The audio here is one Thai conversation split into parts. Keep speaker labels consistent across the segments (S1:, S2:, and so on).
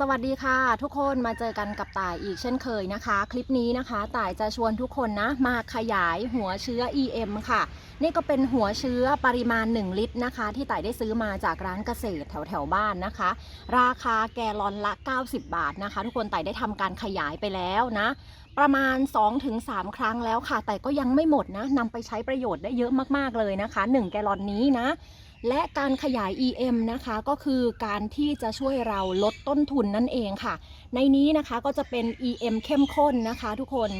S1: สวัสดีค่ะ ทุกคนมาเจอกันกับต่ายอีกเช่นเคยนะคะ คลิปนี้นะคะต่ายจะชวนทุกคนนะมาขยายหัวเชื้อ EM ค่ะ นี่ก็เป็นหัวเชื้อปริมาณ 1 ลิตรนะคะ ที่ต่ายได้ซื้อมาจากร้านเกษตรแถวแถวบ้านนะคะ ราคาแกลลอนละ 90 บาทนะคะ ทุกคนต่ายได้ทำการขยายไปแล้วนะ ประมาณ 2-3 ครั้งแล้วค่ะ แต่ก็ยังไม่หมดนะนำไปใช้ประโยชน์ได้เยอะมากๆเลยนะคะ 1 แกลลอนนี้นะ และการขยาย EM นะคะก็คือการที่จะช่วยเราลดต้นทุนนั่นเองค่ะ ในนี้นะคะก็จะเป็น EM เข้มข้นนะคะทุกคน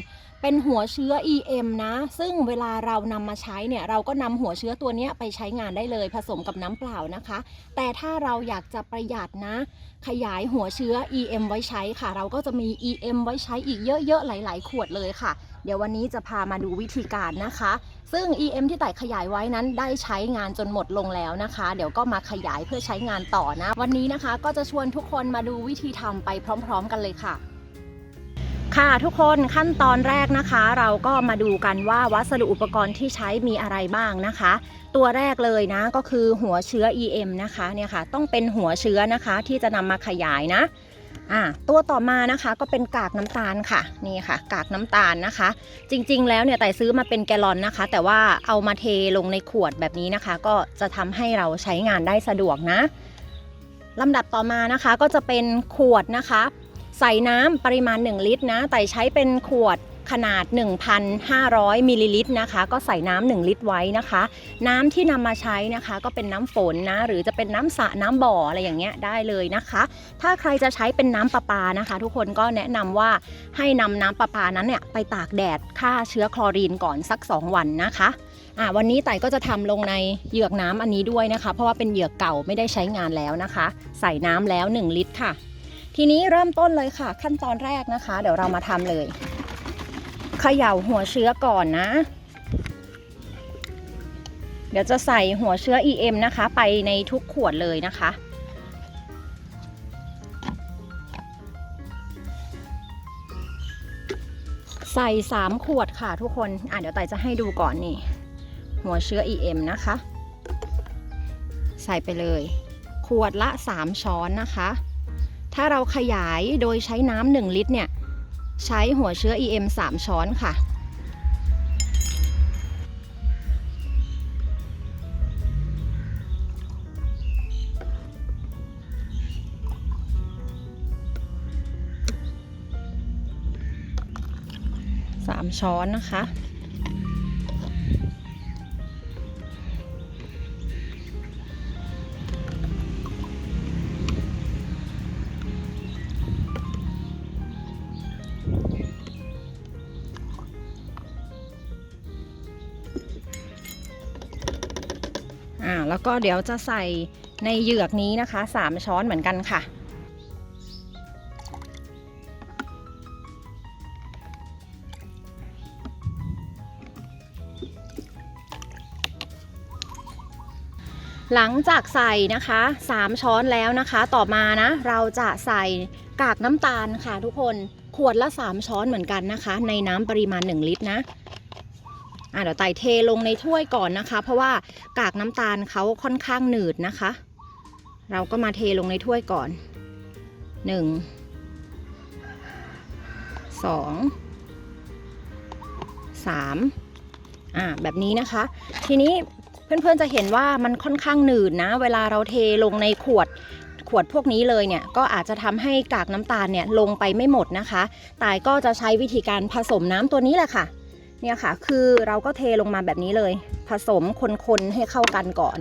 S1: เป็นหัวเชื้อ EM นะ ซึ่งเวลาเรานำมาใช้เนี่ยเราก็นำหัวเชื้อตัวนี้ไปใช้งานได้เลยผสมกับน้ำเปล่านะคะ แต่ถ้าเราอยากจะประหยัดนะ ขยายหัวเชื้อ EM ไว้ใช้ค่ะ เราก็จะมี EM ไว้ใช้อีกเยอะๆหลาย ๆ ขวดเลยค่ะ เดี๋ยววันนี้จะพามาดูวิธีการนะคะ ซึ่ง EM ที่ไต่ขยายไว้นั้นได้ใช้งานจนหมดลงแล้วนะคะ เดี๋ยวก็มาขยายเพื่อใช้งานต่อนะ วันนี้นะคะก็จะชวนทุกคนมาดูวิธีทำไปพร้อม ๆ กันเลยค่ะค่ะทุกคนขั้นตอนแรกนะคะ เราก็มาดูกันว่าวัสดุอุปกรณ์ที่ใช้มีอะไรบ้างนะคะ ตัวแรกเลยนะก็คือหัวเชื้อ EM นะคะเนี่ยค่ะ ต้องเป็นหัวเชื้อนะคะที่จะนำมาขยายนะ อ่าตัวต่อมานะคะก็เป็นกากน้ำตาลค่ะนี่ค่ะ กากน้ำตาลนะคะ จริงๆ แล้วเนี่ยแต่ซื้อมาเป็นแกลลอนนะคะ แต่ว่าเอามาเทลงในขวดแบบนี้นะคะ ก็จะทำให้เราใช้งานได้สะดวกนะลำดับต่อมานะคะก็จะเป็นขวดนะคะ ใส่น้ำปริมาณ 1 ลิตรนะแต่ใช้เป็นขวด ขนาด 1,500มิลลิลิตรนะคะ ก็ใส่น้ำ1ลิตรไว้นะคะ น้ำที่นำมาใช้นะคะ ก็เป็นน้ำฝนนะ หรือจะเป็นน้ำสระน้ำบ่ออะไรอย่างเงี้ยได้เลยนะคะ ถ้าใครจะใช้เป็นน้ำประปานะคะ ทุกคนก็แนะนำว่าให้นำน้ำประปานั้นเนี่ยไปตากแดดฆ่าเชื้อคลอรีนก่อนสัก 2 วันนะคะอ่าวันนี้ไต่ก็จะทำลงในเหยือกน้ำอันนี้ด้วยนะคะ เพราะว่าเป็นเหยือกเก่าไม่ได้ใช้งานแล้วนะคะ ใส่น้ำแล้ว 1 ลิตรค่ะ ทีนี้เริ่มต้นเลยค่ะ ขั้นตอนแรกนะคะ เดี๋ยวเรามาทำเลย ขย่าหัวเชื้อก่อนนะ เดี๋ยวจะใส่หัวเชื้อ EM นะคะ ไปในทุกขวดเลยนะคะ ใส่3ขวดค่ะทุกคน อะเดี๋ยวไต่จะให้ดูก่อนนี่ หัวเชื้อ EM นะคะ ใส่ไปเลย ขวดละ 3 ช้อนนะคะ ถ้าเราขยายโดยใช้น้ำ1ลิตรเนี่ย ใช้หัวเชื้อ EM 3 ช้อนค่ะสามช้อนนะคะ อ่าแล้วก็เดี๋ยวจะใส่ในเหยือกนี้นะคะสามช้อนเหมือนกันค่ะ หลังจากใส่นะคะ 3 ช้อนแล้วนะคะ ต่อมานะ เราจะใส่กากน้ำตาลค่ะทุกคนขวดละ 3 ช้อนเหมือนกันนะคะ ในน้ำปริมาณ 1 ลิตรนะ อะเดี๋ยวไต่เทลงในถ้วยก่อนนะคะ เพราะว่ากากน้ำตาลเขาค่อนข้างหนืดนะคะ เราก็มาเทลงในถ้วยก่อน1 2 3อ่าแบบนี้นะคะ ทีนี้เพื่อนๆจะเห็นว่ามันค่อนข้างหนืดนะ เวลาเราเทลงในขวดขวดพวกนี้เลยเนี่ยก็อาจจะทำให้กากน้ำตาลเนี่ยลงไปไม่หมดนะคะ ตายก็จะใช้วิธีการผสมน้ำตัวนี้แหละค่ะ เนี่ยค่ะ คือเราก็เทลงมาแบบนี้เลย ผสมคนๆให้เข้ากันก่อน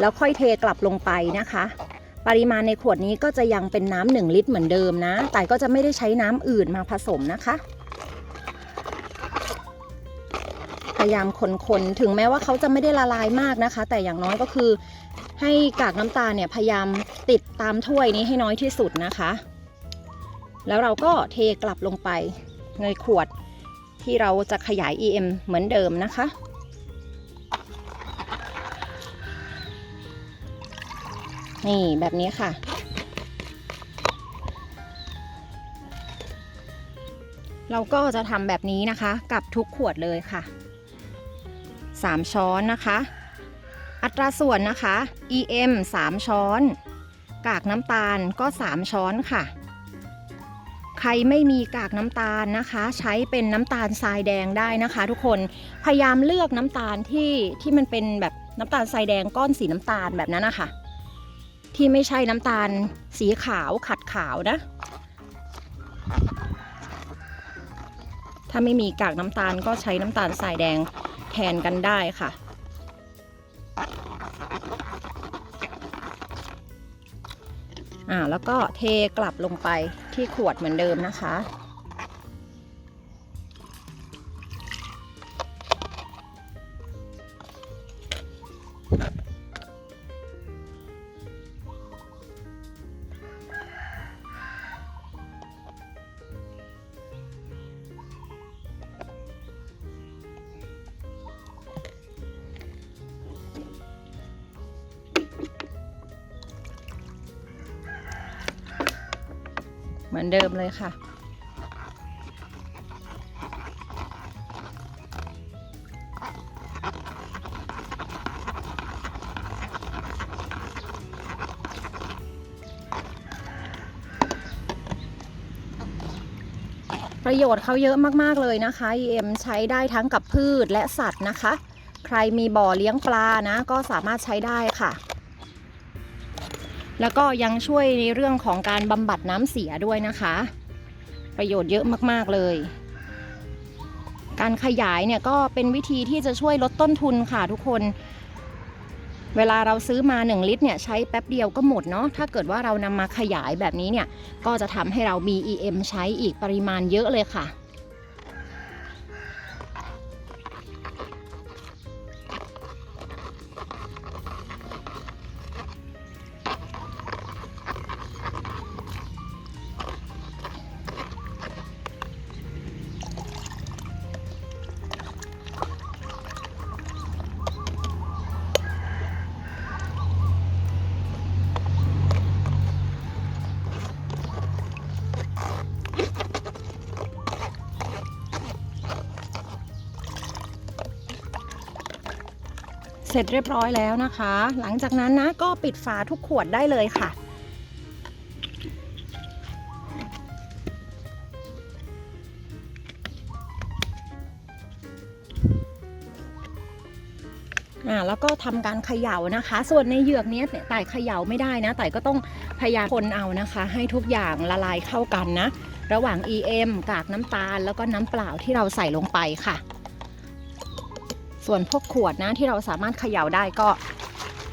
S1: แล้วค่อยเทกลับลงไปนะคะ ปริมาณในขวดนี้ก็จะยังเป็นน้ำหนึ่งลิตรเหมือนเดิมนะ แต่ก็จะไม่ได้ใช้น้ำอื่นมาผสมนะคะ พยายามคนๆ ถึงแม้ว่าเขาจะไม่ได้ละลายมากนะคะ แต่อย่างน้อยก็คือให้กากน้ำตาลเนี่ยพยายามติดตามถ้วยนี้ให้น้อยที่สุดนะคะ แล้วเราก็เทกลับลงไปในขวด ที่เราจะขยาย EM เหมือนเดิมนะคะ นี่แบบนี้ค่ะ เราก็จะทำแบบนี้นะคะ กับทุกขวดเลยค่ะ 3 ช้อนนะคะ อัตราส่วนนะคะ EM 3 ช้อน กากน้ำตาลก็ 3 ช้อนค่ะ ใครไม่มีกากน้ำตาลนะคะ ใช้เป็นน้ำตาลทรายแดงได้นะคะ ทุกคนพยายามเลือกน้ำตาลที่ที่มันเป็นแบบน้ำตาลทรายแดงก้อนสีน้ำตาลแบบนั้นนะคะที่ไม่ใช่น้ำตาลสีขาวขัดขาวนะ ถ้าไม่มีกากน้ำตาลก็ใช้น้ำตาลทรายแดงแทนกันได้ค่ะอ่าแล้วก็เทกลับลงไป ที่ขวดเหมือนเดิมนะคะ อนเดิมเลยค่ะ ประโยชน์เขาเยอะมาก ๆ เลยนะคะ EM ใช้ได้ทั้งกับพืชและสัตว์นะคะ ใครมีบ่อเลี้ยงปลานะ ก็สามารถใช้ได้ค่ะ แล้วก็ยังช่วยในเรื่องของการบำบัดน้ำเสียด้วยนะคะ ประโยชน์เยอะมากๆเลย การขยายเนี่ยก็เป็นวิธีที่จะช่วยลดต้นทุนค่ะทุกคน เวลาเราซื้อมา 1 ลิตรเนี่ยใช้แป๊บเดียวก็หมดเนาะถ้าเกิดว่าเรานำมาขยายแบบนี้เนี่ยก็จะทำให้เรามี EM ใช้อีกปริมาณเยอะเลยค่ะ ร็จเรียบร้อยแล้วนะคะ หลังจากนั้นนะก็ปิดฝาทุกขวดได้เลยค่ะ อ่าแล้วก็ทำการเขย่านะคะ ส่วนในเหยือกนี้เนี่ยไต่เขย่าไม่ได้นะไต่ก็ต้องพยายามคนเอานะคะ ให้ทุกอย่างละลายเข้ากันนะ ระหว่าง EM กากน้ำตาลแล้วก็น้ำเปล่าที่เราใส่ลงไปค่ะ ส่วนพวกขวดนะที่เราสามารถเขย่าได้ก็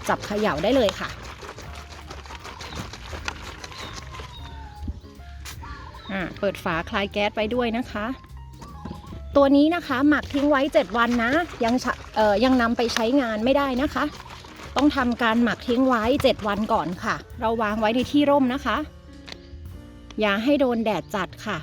S1: จับเขย่าได้เลยค่ะอ่าเปิดฝาคลายแก๊สไว้ด้วยนะคะ ตัวนี้นะคะหมักทิ้งไว้ 7 วันนะ ยังฉะเออยังนำไปใช้งานไม่ได้นะคะ ต้องทำการหมักทิ้งไว้ 7 วันก่อนค่ะ เราวางไว้ในที่ร่มนะคะ อย่าให้โดนแดดจัดค่ะ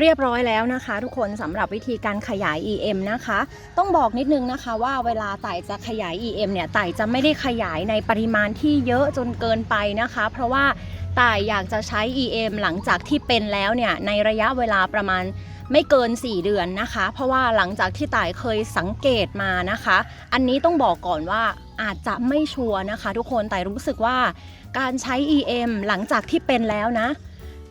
S1: เรียบร้อยแล้วนะคะ ทุกคนสำหรับวิธีการขยาย EM นะคะ ต้องบอกนิดนึงนะคะว่าเวลาไต่จะขยาย EM เนี่ยไต่จะไม่ได้ขยายในปริมาณที่เยอะจนเกินไปนะคะ เพราะว่าไต่อยากจะใช้ EM หลังจากที่เป็นแล้วเนี่ยในระยะเวลาประมาณไม่เกิน 4 เดือนนะคะ เพราะว่าหลังจากที่ต่ายเคยสังเกตมานะคะ อันนี้ต้องบอกก่อนว่าอาจจะไม่ชัวร์นะคะ ทุกคนแต่รู้สึกว่าการใช้ EM หลังจากที่เป็นแล้วนะ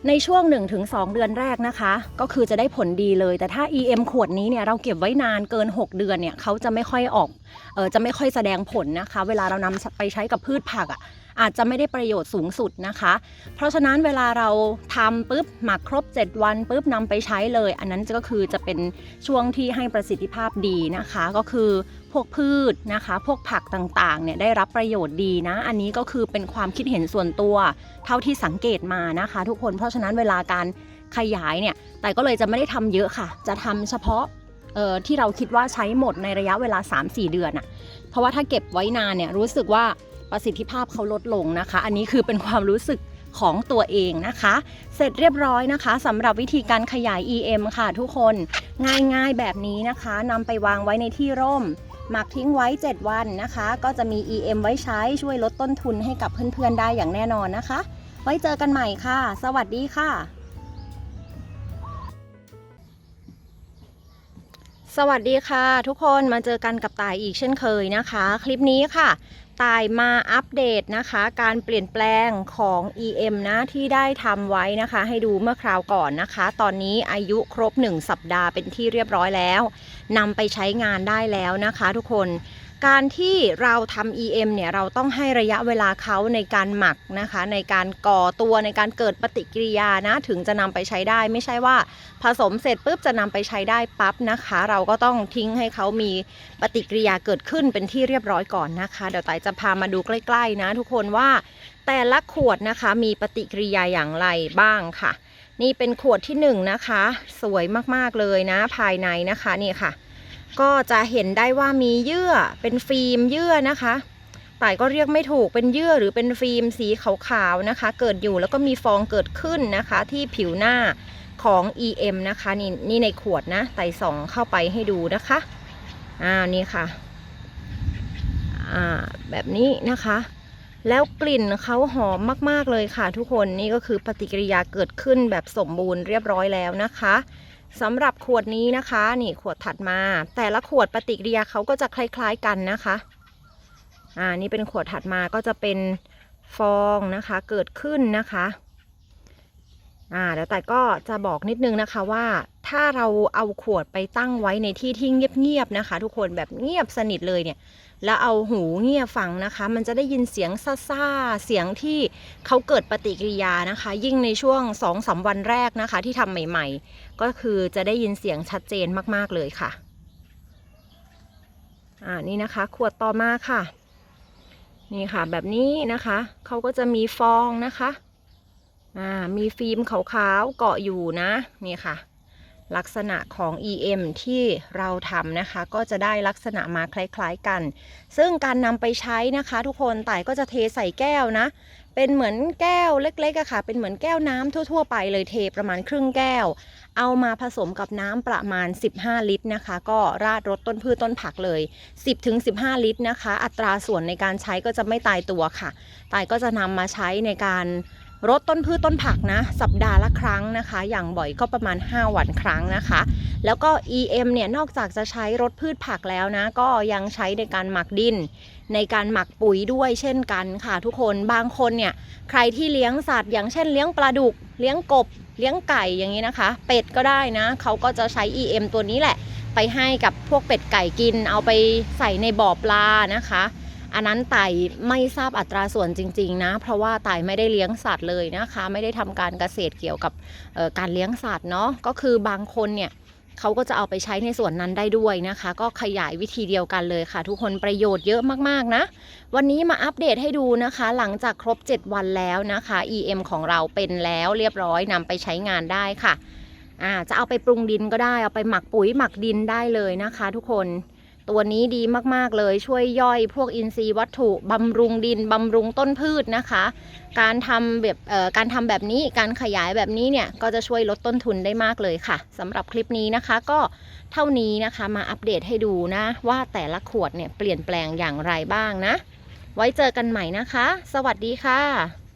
S1: ในช่วง 1-2 เดือนแรกนะคะ ก็คือจะได้ผลดีเลย แต่ถ้า EM ขวดนี้เนี่ยเราเก็บไว้นานเกิน 6 เดือนเนี่ยเขาจะไม่ค่อยออกเออจะไม่ค่อยแสดงผลนะคะ เวลาเรานำไปใช้กับพืชผักอะ อาจจะไม่ได้ประโยชน์สูงสุดนะคะ เพราะฉะนั้นเวลาเราทำปุ๊บหมักครบ 7 วันปุ๊บนำไปใช้เลย อันนั้นก็คือจะเป็นช่วงที่ให้ประสิทธิภาพดีนะคะ ก็คือพวกพืชนะคะ พวกผักต่างๆเนี่ยได้รับประโยชน์ดีนะ อันนี้ก็คือเป็นความคิดเห็นส่วนตัว เท่าที่สังเกตมานะคะ ทุกคนเพราะฉะนั้นเวลาการขยายเนี่ย แต่ก็เลยจะไม่ได้ทำเยอะค่ะ จะทำเฉพาะเอ่อที่เราคิดว่าใช้หมดในระยะเวลา 3-4 เดือนอะเพราะว่าถ้าเก็บไว้นานเนี่ยรู้สึกว่า ประสิทธิภาพเขาลดลงนะคะ อันนี้คือเป็นความรู้สึกของตัวเองนะคะ เสร็จเรียบร้อยนะคะสำหรับวิธีการขยาย EM ค่ะทุกคนง่ายๆแบบนี้นะคะนำไปวางไว้ในที่ร่ม หมักทิ้งไว้ 7 วันนะคะ ก็จะมี EM ไว้ใช้ช่วยลดต้นทุนให้กับเพื่อนๆได้อย่างแน่นอนนะคะ ไว้เจอกันใหม่ค่ะ สวัสดีค่ะ สวัสดีค่ะ ทุกคนมาเจอกันกับตายอีกเช่นเคยนะคะ คลิปนี้ค่ะ ตายมาอัปเดตนะคะ การเปลี่ยนแปลงของ EM นะที่ได้ทำไว้นะคะ ให้ดูเมื่อคราวก่อนนะคะ ตอนนี้อายุครบ 1 สัปดาห์เป็นที่เรียบร้อยแล้วนำไปใช้งานได้แล้วนะคะ ทุกคน การที่เราทำ EM เนี่ยเราต้องให้ระยะเวลาเขาในการหมักนะคะ ในการก่อตัวในการเกิดปฏิกิริยานะ ถึงจะนำไปใช้ได้ ไม่ใช่ว่าผสมเสร็จปุ๊บจะนำไปใช้ได้ปั๊บนะคะ เราก็ต้องทิ้งให้เขามีปฏิกิริยาเกิดขึ้นเป็นที่เรียบร้อยก่อนนะคะ เดี๋ยวไต่จะพามาดูใกล้ๆนะ ทุกคนว่าแต่ละขวดนะคะมีปฏิกิริยาอย่างไรบ้างค่ะ นี่เป็นขวดที่หนึ่งนะคะ สวยมากๆเลยนะภายในนะคะนี่ค่ะ ก็จะเห็นได้ว่ามีเยื่อเป็นฟิล์มเยื่อนะคะต่ายก็เรียกไม่ถูกเป็นเยื่อหรือเป็นฟิล์มสีขาวๆนะคะ เกิดอยู่แล้วก็มีฟองเกิดขึ้นนะคะ ที่ผิวหน้าของ EM นะคะนี่นี่ในขวดนะไต่ส่องเข้าไปให้ดูนะคะอ่านี่ค่ะอ่าแบบนี้นะคะ แล้วกลิ่นเขาหอมมากๆเลยค่ะทุกคนนี่ก็คือปฏิกิริยาเกิดขึ้นแบบสมบูรณ์เรียบร้อยแล้วนะคะ สำหรับขวดนี้นะคะ นี่ขวดถัดมา แต่ละขวดปฏิกิริยาเขาก็จะคล้ายๆกันนะคะ อ่านี่เป็นขวดถัดมาก็จะเป็นฟองนะคะเกิดขึ้นนะคะ อ่าแล้วแต่ก็จะบอกนิดนึงนะคะว่าถ้าเราเอาขวดไปตั้งไว้ในที่ที่เงียบๆนะคะ ทุกคนแบบเงียบสนิทเลยเนี่ย แล้วเอาหูเงี่ยฟังนะคะ มันจะได้ยินเสียงซ่าๆ เสียงที่เขาเกิดปฏิกิริยานะคะ ยิ่งในช่วง2อสวันแรกนะคะ ที่ทำใหม่ๆ ก็คือจะได้ยินเสียงชัดเจนมากๆเลยค่ะ อ่านี่นะคะ ขวดต่อมาค่ะ นี่ค่ะแบบนี้นะคะ เขาก็จะมีฟองนะคะ อ่ามีฟิล์มขาวๆเกาะอยู่นะ นี่ค่ะ ลักษณะของ EM ที่เราทำนะคะ ก็จะได้ลักษณะมาคล้ายๆกัน ซึ่งการนำไปใช้นะคะ ทุกคนต่ายก็จะเทใส่แก้วนะ เป็นเหมือนแก้วเล็กๆอะค่ะ เป็นเหมือนแก้วน้ำทั่ว ๆ ไปเลยเทประมาณครึ่งแก้ว เอามาผสมกับน้ำประมาณ 15 ลิตรนะคะ ก็ราดรดต้นพืชต้นผักเลย 10-15 ลิตรนะคะ อัตราส่วนในการใช้ก็จะไม่ตายตัวค่ะต่ายก็จะนำมาใช้ในการ รดต้นพืชต้นผักนะ สัปดาห์ละครั้งนะคะ อย่างบ่อยก็ประมาณ 5 วันครั้งนะคะ แล้วก็ EM เนี่ยนอกจากจะใช้รดพืชผักแล้วนะ ก็ยังใช้ในการหมักดิน ในการหมักปุ๋ยด้วยเช่นกันค่ะทุกคนบางคนเนี่ยใครที่เลี้ยงสัตว์ อย่างเช่นเลี้ยงปลาดุก เลี้ยงกบ เลี้ยงไก่อย่างนี้นะคะ เป็ดก็ได้นะเขาก็จะใช้ EM ตัวนี้แหละ ไปให้กับพวกเป็ดไก่กิน เอาไปใส่ในบ่อปลานะคะ อันนั้นไต่ไม่ทราบอัตราส่วนจริง ๆ นะ เพราะว่าไต่ไม่ได้เลี้ยงสัตว์เลยนะคะ ไม่ได้ทำการเกษตรเกี่ยวกับการเลี้ยงสัตว์เนาะก็คือบางคนเนี่ยเขาก็จะเอาไปใช้ในส่วนนั้นได้ด้วยนะคะ ก็ขยายวิธีเดียวกันเลยค่ะ ทุกคนประโยชน์เยอะมากๆนะ วันนี้มาอัปเดตให้ดูนะคะ หลังจากครบ 7 วันแล้วนะคะ EM ของเราเป็นแล้วเรียบร้อยนำไปใช้งานได้ค่ะอ่าจะเอาไปปรุงดินก็ได้เอาไปหมักปุ๋ยหมักดินได้เลยนะคะ ทุกคน ตัวนี้ดีมากๆเลยช่วยย่อยพวกอินทรีย์วัตถุบำรุงดินบำรุงต้นพืชนะคะ การทำแบบการทำแบบนี้การขยายแบบนี้เนี่ยก็จะช่วยลดต้นทุนได้มากเลยค่ะสำหรับคลิปนี้นะคะก็เท่านี้นะคะมาอัปเดตให้ดูนะ ว่าแต่ละขวดเนี่ยเปลี่ยนแปลงอย่างไรบ้างนะ ไว้เจอกันใหม่นะคะ สวัสดีค่ะ